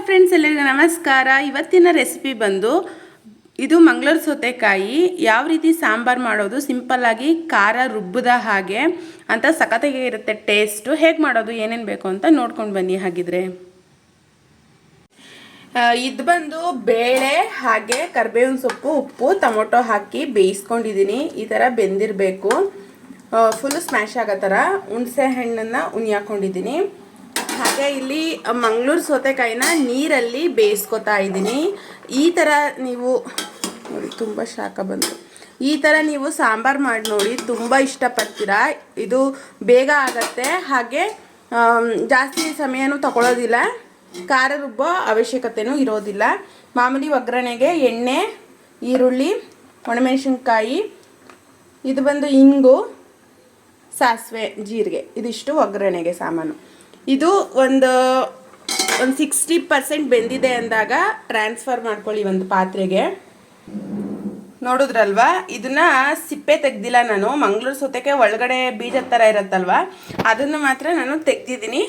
Hello friends ಎಲ್ಲರಿಗೂ ನಮಸ್ಕಾರ. ಇವತ್ತಿನ ರೆಸಿಪಿ ಬಂದು ಇದು ಮಂಗಳೂರು ಸೌತೆಕಾಯಿ. ಯಾವ ರೀತಿ ಸಾಂಬಾರು ಮಾಡೋದು? ಸಿಂಪಲ್ಲಾಗಿ ಖಾರ ರುಬ್ಬದ ಹಾಗೆ ಅಂತ ಸಖತ್ತಾಗಿ ಇರುತ್ತೆ ಟೇಸ್ಟು ಹೇಗೆ ಮಾಡೋದು? ಏನೇನು ಬೇಕು ಅಂತ ನೋಡ್ಕೊಂಡು ಬನ್ನಿ ಹಾಗಿದ್ರೆ. ಇದು ಬಂದು ಬೇಳೆ ಹಾಗೆ ಕರಿಬೇವಿನ ಸೊಪ್ಪು, ಉಪ್ಪು, ಟೊಮೊಟೊ ಹಾಕಿ ಬೇಯಿಸ್ಕೊಂಡಿದ್ದೀನಿ ಈ ಥರ ಬೆಂದಿರಬೇಕು. ಫುಲ್ ಸ್ಮ್ಯಾಶ್ ಆಗೋ ಥರ ಹುಣಸೆ ಹಣ್ಣನ್ನು ಉನಿ ಹಾಕೊಂಡಿದ್ದೀನಿ ಹಾಗೆ ಇಲ್ಲಿ ಮಂಗಳೂರು ಸೌತೆಕಾಯಿನ ನೀರಲ್ಲಿ ಬೇಯಿಸ್ಕೊತಾ ಇದ್ದೀನಿ. ಈ ಥರ ನೀವು, ನೋಡಿ, ತುಂಬ ಶಾಖ ಬಂತು. ಈ ಥರ ನೀವು ಸಾಂಬಾರು ಮಾಡಿ ನೋಡಿ, ತುಂಬ ಇಷ್ಟಪಡ್ತೀರಾ. ಇದು ಬೇಗ ಆಗತ್ತೆ. ಹಾಗೆ ಜಾಸ್ತಿ ಸಮಯನೂ ತಗೊಳ್ಳೋದಿಲ್ಲ ಖಾರ ರುಬ್ಬೋ ಅವಶ್ಯಕತೆಯೂ ಇರೋದಿಲ್ಲ. ಮಾಮೂಲಿ ಒಗ್ಗರಣೆಗೆ ಎಣ್ಣೆ, ಈರುಳ್ಳಿ, ಒಣಮೆಣಸಿನ್ಕಾಯಿ, ಇದು ಬಂದು ಇಂಗು, ಸಾಸಿವೆ, ಜೀರಿಗೆ. ಇದಿಷ್ಟು ಒಗ್ಗರಣೆಗೆ ಸಾಮಾನು. ಇದು ಒಂದು ಒಂದು ಸಿಕ್ಸ್ಟಿ ಪರ್ಸೆಂಟ್ ಬೆಂದಿದೆ ಅಂದಾಗ ಟ್ರಾನ್ಸ್ಫರ್ ಮಾಡ್ಕೊಳ್ಳಿ ಒಂದು ಪಾತ್ರೆಗೆ. ನೋಡಿದ್ರಲ್ವಾ? ಇದನ್ನ ಸಿಪ್ಪೆ ತೆಗ್ದಿಲ್ಲ ನಾನು. ಮಂಗಳೂರು ಸೌತೆಕಾಯಿ ಒಳಗಡೆ ಬೀಜದ ಥರ ಇರುತ್ತಲ್ವಾ? ಅದನ್ನು ಮಾತ್ರ ನಾನು ತೆಗ್ದಿದ್ದೀನಿ.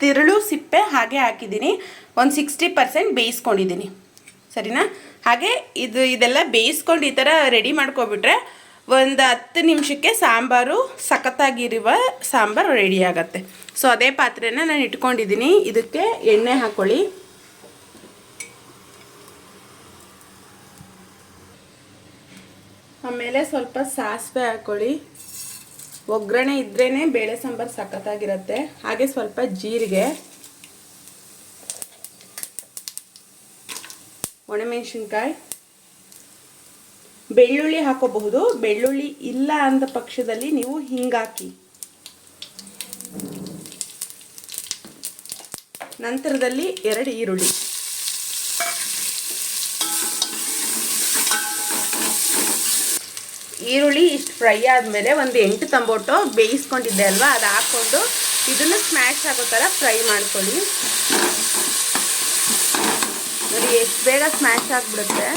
ತಿರುಳು ಸಿಪ್ಪೆ ಹಾಗೆ ಹಾಕಿದ್ದೀನಿ. ಒಂದು ಸಿಕ್ಸ್ಟಿ ಪರ್ಸೆಂಟ್ ಬೇಯಿಸ್ಕೊಂಡಿದ್ದೀನಿ. ಸರಿನಾ? ಹಾಗೆ ಇದು, ಇದೆಲ್ಲ ಬೇಯಿಸ್ಕೊಂಡು ಈ ಥರ ರೆಡಿ ಮಾಡ್ಕೊಬಿಟ್ರೆ ಒಂದು ಹತ್ತು ನಿಮಿಷಕ್ಕೆ ಸಾಂಬಾರು, ಸಖತ್ತಾಗಿರುವ ಸಾಂಬಾರು ರೆಡಿ ಆಗುತ್ತೆ. ಸೊ ಅದೇ ಪಾತ್ರೆನ ನಾನು ಇಟ್ಕೊಂಡಿದ್ದೀನಿ ಇದಕ್ಕೆ ಎಣ್ಣೆ ಹಾಕ್ಕೊಳ್ಳಿ ಆಮೇಲೆ ಸ್ವಲ್ಪ ಸಾಸಿವೆ ಹಾಕ್ಕೊಳ್ಳಿ ಒಗ್ಗರಣೆ ಇದ್ರೇ ಬೇಳೆ ಸಾಂಬಾರು ಸಖತ್ತಾಗಿರುತ್ತೆ. ಹಾಗೆ ಸ್ವಲ್ಪ ಜೀರಿಗೆ. ಒಣಮೆಣಸಿನ್ಕಾಯಿ. ಬೆಳ್ಳುಳ್ಳಿ ಹಾಕೋಬಹುದು. ಬೆಳ್ಳುಳ್ಳಿ ಇಲ್ಲ ಅಂದ ಪಕ್ಷದಲ್ಲಿ ನೀವು ಹಿಂಗಾಕಿ. ನಂತರದಲ್ಲಿ ಎರಡು ಈರುಳ್ಳಿ. ಈರುಳ್ಳಿ ಇಷ್ಟು ಫ್ರೈ ಆದಮೇಲೆ ಒಂದು ಎಂಟು ತಂಬೋಟು ಬೇಯಿಸ್ಕೊಂಡಿದ್ದೆ ಅಲ್ವಾ? ಅದು ಹಾಕ್ಕೊಂಡು ಇದನ್ನು ಸ್ಮ್ಯಾಶ್ ಆಗೋ ಥರ ಫ್ರೈ ಮಾಡ್ಕೊಳ್ಳಿ. ನೋಡಿ, ಎಷ್ಟು ಬೇಗ ಸ್ಮ್ಯಾಶ್ ಆಗಿಬಿಡುತ್ತೆ.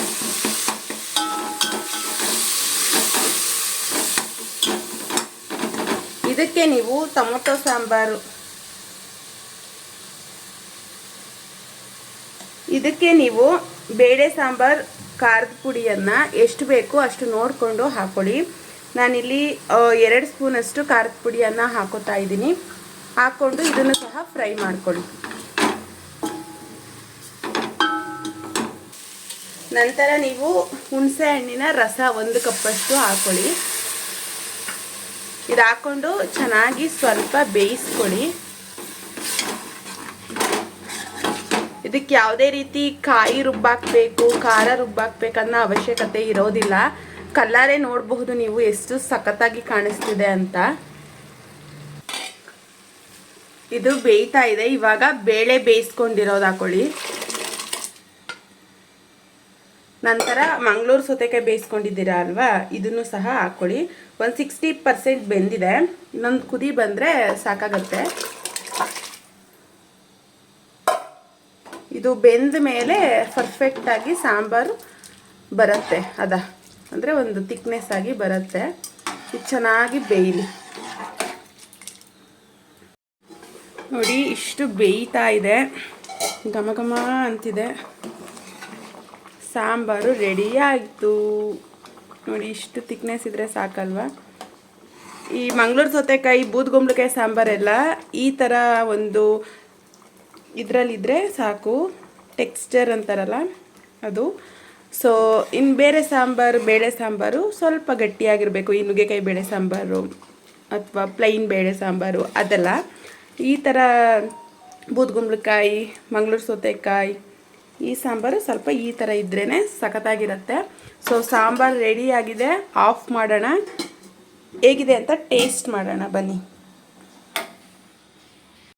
ಇದಕ್ಕೆ ನೀವು ಟೊಮೊಟೊ ಸಾಂಬಾರು. ಇದಕ್ಕೆ ನೀವು ಬೇಳೆ ಸಾಂಬಾರ್, ಖಾರದ ಪುಡಿಯನ್ನು ಎಷ್ಟು ಬೇಕು ಅಷ್ಟು ನೋಡಿಕೊಂಡು ಹಾಕೊಳ್ಳಿ. ನಾನಿಲ್ಲಿ ಎರಡು ಸ್ಪೂನಷ್ಟು ಖಾರದ ಪುಡಿಯನ್ನು ಹಾಕೋತಾ ಇದ್ದೀನಿ. ಹಾಕ್ಕೊಂಡು ಇದನ್ನು ಸಹ ಫ್ರೈ ಮಾಡ್ಕೊಳ್ಳಿ. ನಂತರ ನೀವು ಹುಣಸೆ ಹಣ್ಣಿನ ರಸ ಒಂದು ಕಪ್ಪಷ್ಟು ಹಾಕೊಳ್ಳಿ. ಇದು ಹಾಕ್ಕೊಂಡು ಚೆನ್ನಾಗಿ ಸ್ವಲ್ಪ ಬೇಯಿಸ್ಕೊಳ್ಳಿ. ಇದಕ್ಕೆ ಯಾವುದೇ ರೀತಿ ಕಾಯಿ ರುಬ್ಬಾಕ್ಬೇಕು, ಖಾರ ರುಬ್ಬಾಕ್ಬೇಕನ್ನೋ ಅವಶ್ಯಕತೆ ಇರೋದಿಲ್ಲ. ಕಲ್ಲರೇ ನೋಡಬಹುದು ನೀವು ಎಷ್ಟು ಸಖತ್ತಾಗಿ ಕಾಣಿಸ್ತಿದೆ ಅಂತ. ಇದು ಬೇಯ್ತಾ ಇದೆ. ಇವಾಗ ಬೇಳೆ ಬೇಯಿಸ್ಕೊಂಡಿರೋದು ಹಾಕೊಳ್ಳಿ. ನಂತರ ಮಂಗಳೂರು ಸೌತೆಕಾಯಿ ಬೇಯಿಸ್ಕೊಂಡಿದ್ದೀರಾ ಅಲ್ವಾ? ಇದನ್ನು ಸಹ ಹಾಕ್ಕೊಳ್ಳಿ. ಒಂದು ಸಿಕ್ಸ್ಟಿ ಪರ್ಸೆಂಟ್ ಬೆಂದಿದೆ. ಇನ್ನೊಂದು ಕುದಿ ಬಂದರೆ ಸಾಕಾಗತ್ತೆ. ಇದು ಬೆಂದ ಮೇಲೆ ಪರ್ಫೆಕ್ಟಾಗಿ ಸಾಂಬಾರು ಬರುತ್ತೆ. ಅದ. ಅಂದರೆ ಒಂದು ತಿಕ್ನೆಸ್ ಆಗಿ ಬರುತ್ತೆ. ಇದು ಚೆನ್ನಾಗಿ ಬೇಯಲಿ. ನೋಡಿ, ಇಷ್ಟು ಬೇಯ್ತಾ ಇದೆ. ಘಮ ಘಮ ಅಂತಿದೆ. ಸಾಂಬಾರು ರೆಡಿ ಆಯಿತು. ನೋಡಿ, ಇಷ್ಟು ತಿಕ್ನೆಸ್ ಇದ್ದರೆ ಸಾಕಲ್ವಾ? ಈ ಮಂಗಳೂರು ಸೌತೆಕಾಯಿ ಸಾಂಬಾರ್ ಸಾಂಬಾರೆಲ್ಲ ಈ ಥರ ಒಂದು ಇದರಲ್ಲಿದ್ದರೆ ಸಾಕು. ಟೆಕ್ಸ್ಚರ್ ಅಂತಾರಲ್ಲ ಅದು. ಸೊ ಇನ್ನು ಬೇರೆ ಸಾಂಬಾರು, ಬೇಳೆ ಸಾಂಬಾರು ಸ್ವಲ್ಪ ಗಟ್ಟಿಯಾಗಿರಬೇಕು. ಈ ನುಗ್ಗೆಕಾಯಿ ಬೇಳೆ ಸಾಂಬಾರು ಅಥವಾ ಪ್ಲೈನ್ ಬೇಳೆ ಸಾಂಬಾರು ಅದೆಲ್ಲ. ಈ ಥರ ಬೂದ್ಗುಂಬಳಕಾಯಿ ಮಂಗಳೂರು ಸೌತೆಕಾಯಿ ಈ ಸಾಂಬಾರು ಸ್ವಲ್ಪ ಈ ಥರ ಇದ್ರೇ ಸಖತ್ತಾಗಿರುತ್ತೆ. ಸೊ ಸಾಂಬಾರು ರೆಡಿಯಾಗಿದೆ ಆಫ್ ಮಾಡೋಣ. ಹೇಗಿದೆ ಅಂತ ಟೇಸ್ಟ್ ಮಾಡೋಣ, ಬನ್ನಿ.